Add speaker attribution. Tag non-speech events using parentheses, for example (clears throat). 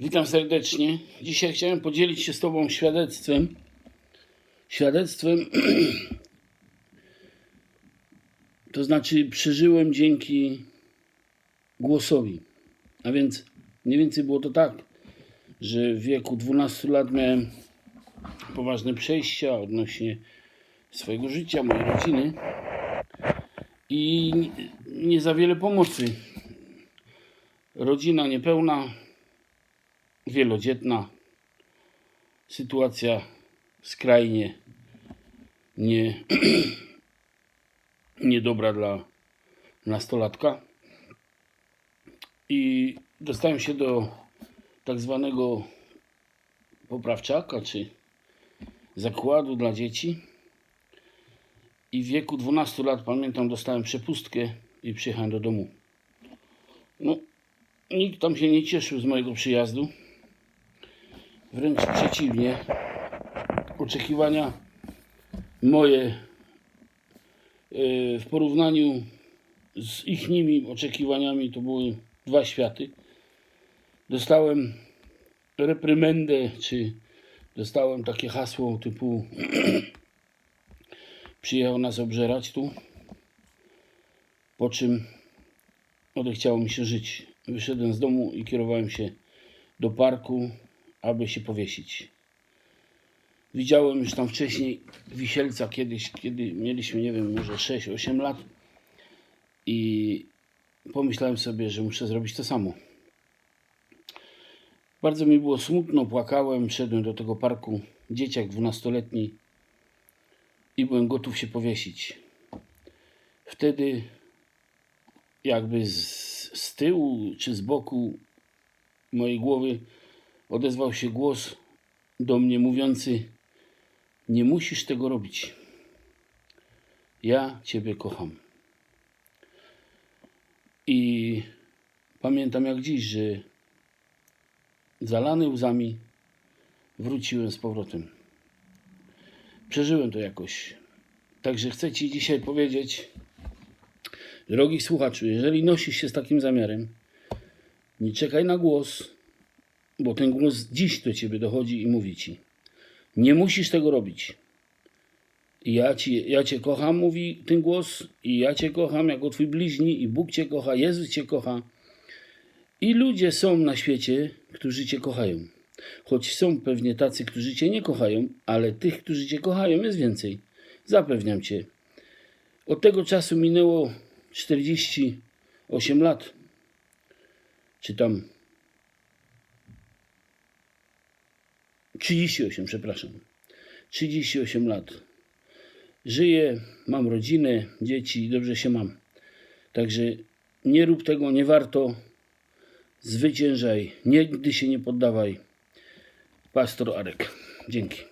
Speaker 1: Witam serdecznie. Dzisiaj chciałem podzielić się z Tobą świadectwem. Świadectwem, (clears throat) to znaczy przeżyłem dzięki głosowi. A więc mniej więcej było to tak, że w wieku 12 lat miałem poważne przejścia odnośnie swojego życia, mojej rodziny i nie za wiele pomocy. Rodzina niepełna, wielodzietna, sytuacja skrajnie nie, (clears throat) niedobra dla nastolatka. I dostałem się do tak zwanego poprawczaka, czy zakładu dla dzieci. I w wieku 12 lat, pamiętam, dostałem przepustkę i przyjechałem do domu. No, nikt tam się nie cieszył z mojego przyjazdu. Wręcz przeciwnie. Oczekiwania moje yy, w porównaniu z ich nimi oczekiwaniami to były dwa światy. Dostałem reprymendę, czy dostałem takie hasło typu (clears throat) przyjechał nas obżerać tu, po czym odechciało mi się żyć. Wyszedłem z domu i kierowałem się do parku, aby się powiesić. Widziałem już tam wcześniej wisielca kiedyś, kiedy mieliśmy, nie wiem, może 6-8 lat i pomyślałem sobie, że muszę zrobić to samo. Bardzo mi było smutno, płakałem, szedłem do tego parku, dzieciak dwunastoletni i byłem gotów się powiesić. Wtedy jakby z, z tyłu czy z boku mojej głowy odezwał się głos do mnie mówiący: Nie musisz tego robić. Ja Ciebie kocham. I pamiętam jak dziś, że zalany łzami wróciłem z powrotem. Przeżyłem to jakoś. Także chcę Ci dzisiaj powiedzieć, drogi słuchaczu, jeżeli nosisz się z takim zamiarem, nie czekaj na głos, bo ten głos dziś do Ciebie dochodzi i mówi Ci. Nie musisz tego robić. Ja, ci, ja Cię kocham, mówi ten głos, i ja Cię kocham jako Twój bliźni, i Bóg Cię kocha, Jezus Cię kocha. I ludzie są na świecie, którzy Cię kochają. Choć są pewnie tacy, którzy Cię nie kochają, ale tych, którzy Cię kochają, jest więcej. Zapewniam Cię. Od tego czasu minęło 48 lat. Czy tam 38, przepraszam. 38 lat. Żyję, mam rodzinę, dzieci dobrze się mam. Także nie rób tego, nie warto. Zwyciężaj, nigdy się nie poddawaj. Pastor Arek. Dzięki.